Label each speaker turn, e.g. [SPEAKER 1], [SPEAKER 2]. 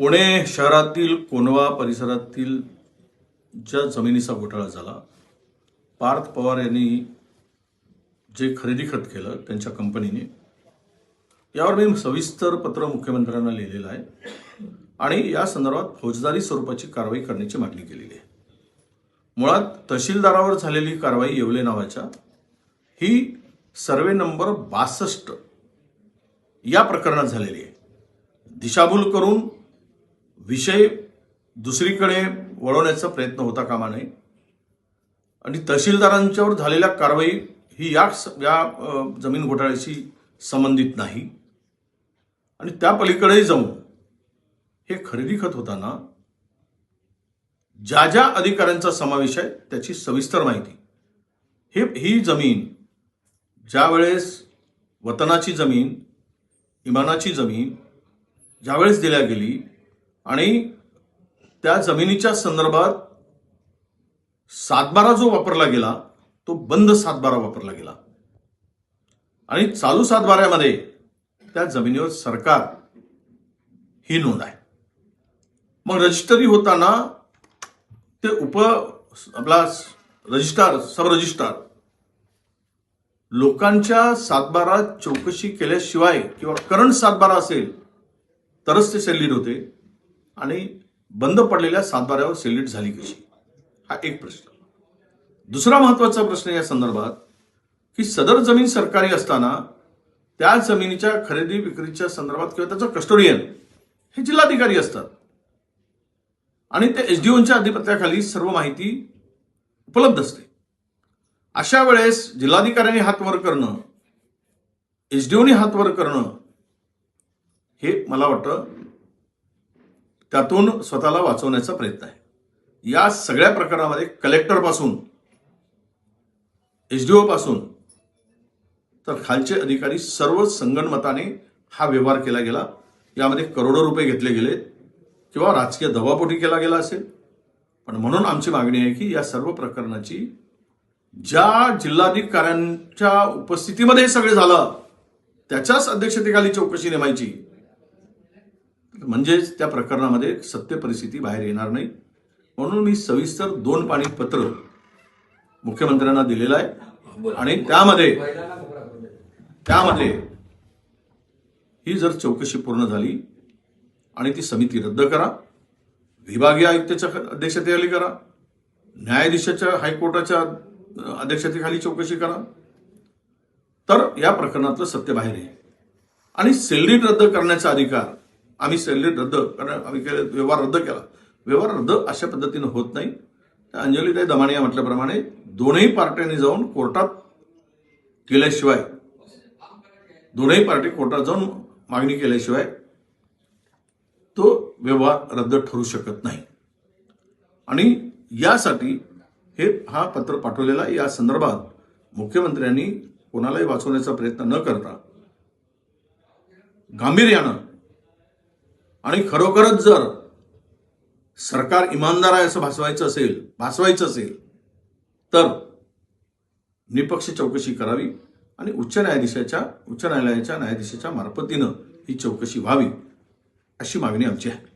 [SPEAKER 1] पुणे शहरातील कोनवा परिसरातील ज्या जमिनीचा घोटाळा झाला पार्थ पवार यांनी जे खरेदी खत केलं त्यांच्या कंपनीने यावर मी सविस्तर पत्र मुख्यमंत्र्यांना लिहिलेलं आहे आणि या संदर्भात फौजदारी स्वरूपाची कारवाई करण्याची मागणी केलेली आहे. मुळात तहसीलदारावर झालेली कारवाई येवले नावाच्या ही सर्वे नंबर बासष्ट या प्रकरणात झालेली आहे. दिशाभूल करून विषय दुसरीकडे वळवण्याचा प्रयत्न होता कामा नये. आणि तहसीलदारांच्यावर झालेल्या कारवाई ही या या जमीन घोटाळ्याशी संबंधित नाही. आणि त्या पलीकडेही जाऊन हे खरेदी खत होताना ज्या ज्या अधिकाऱ्यांचा समावेश आहे त्याची सविस्तर माहिती. हे ही जमीन ज्यावेळेस वतनाची जमीन इमानाची जमीन ज्यावेळेस दिल्या गेली आणि त्या जमिनीच्या संदर्भात सातबारा जो वापरला गेला तो बंद सातबारा वापरला गेला. आणि चालू सातबाऱ्यामध्ये त्या जमिनीवर सरकार ही नोंद आहे. मग रजिस्टरी होताना ते उप आपला रजिस्ट्रार सब रजिस्ट्रार लोकांच्या सातबारा चौकशी केल्याशिवाय किंवा करंट सातबारा असेल तरच ते सेलिड होते. आणि बंद पडलेल्या सातबाऱ्यावर सिलेक्ट झाली कशी? हा एक प्रश्न. दुसरा महत्त्वाचा प्रश्न या संदर्भात की सदर जमीन सरकारी असताना त्या जमिनीच्या खरेदी विक्रीच्या संदर्भात किंवा त्याचं कस्टोडियन हे जिल्हाधिकारी असतात. आणि ते एसडीओच्या अधिपत्याखाली सर्व माहिती उपलब्ध असते. अशा वेळेस जिल्हाधिकाऱ्यांनी हात वर करणं एसडीओनी हात वर करणं हे मला वाटतं त्यातून स्वतःला वाचवण्याचा प्रयत्न आहे. या सगळ्या प्रकारामध्ये कलेक्टरपासून एच डी ओपासून तर खालचे अधिकारी सर्व संगणमताने हा व्यवहार केला गेला. यामध्ये करोडो रुपये घेतले गेले किंवा राजकीय दबापोटी केला गेला असेल. पण म्हणून आमची मागणी आहे की या सर्व प्रकरणाची ज्या जिल्हाधिकाऱ्यांच्या उपस्थितीमध्ये हे सगळे झालं त्याच्याच अध्यक्षतेखाली चौकशी नेमायची. म्हणजेच त्या प्रकरणामध्ये सत्य परिस्थिती बाहेर येणार नाही. म्हणून मी सविस्तर दोन पाणी पत्र मुख्यमंत्र्यांना दिलेलं आहे. आणि त्यामध्ये त्यामध्ये ही जर चौकशी पूर्ण झाली आणि ती समिती रद्द करा विभागीय आयुक्ताच्या अध्यक्षतेखाली करा न्यायाधीशाच्या हायकोर्टाच्या अध्यक्षतेखाली चौकशी करा तर या प्रकरणातलं सत्य बाहेर येईल. आणि सेलरीट रद्द करण्याचा अधिकार आम्ही सेलरीट रद्द कारण आम्ही केले व्यवहार रद्द केला. व्यवहार रद्द अशा पद्धतीनं होत नाही. त्या अंजलीताई दमाणे या म्हटल्याप्रमाणे दोनही पार्ट्यांनी जाऊन कोर्टात केल्याशिवाय दोनही पार्टी कोर्टात जाऊन मागणी केल्याशिवाय तो व्यवहार रद्द ठरू शकत नाही. आणि यासाठी हे हा पत्र पाठवलेला या संदर्भात मुख्यमंत्र्यांनी कोणालाही वाचवण्याचा प्रयत्न न करता गांभीर्यानं आणि खरोखरच जर सरकार इमानदार आहे असं भासवायचं असेल भासवायचं असेल तर निपक्ष चौकशी करावी आणि उच्च न्यायाधीशाच्या उच्च न्यायालयाच्या न्यायाधीशाच्या मार्फतीनं ही चौकशी व्हावी अशी मागणी आमची आहे.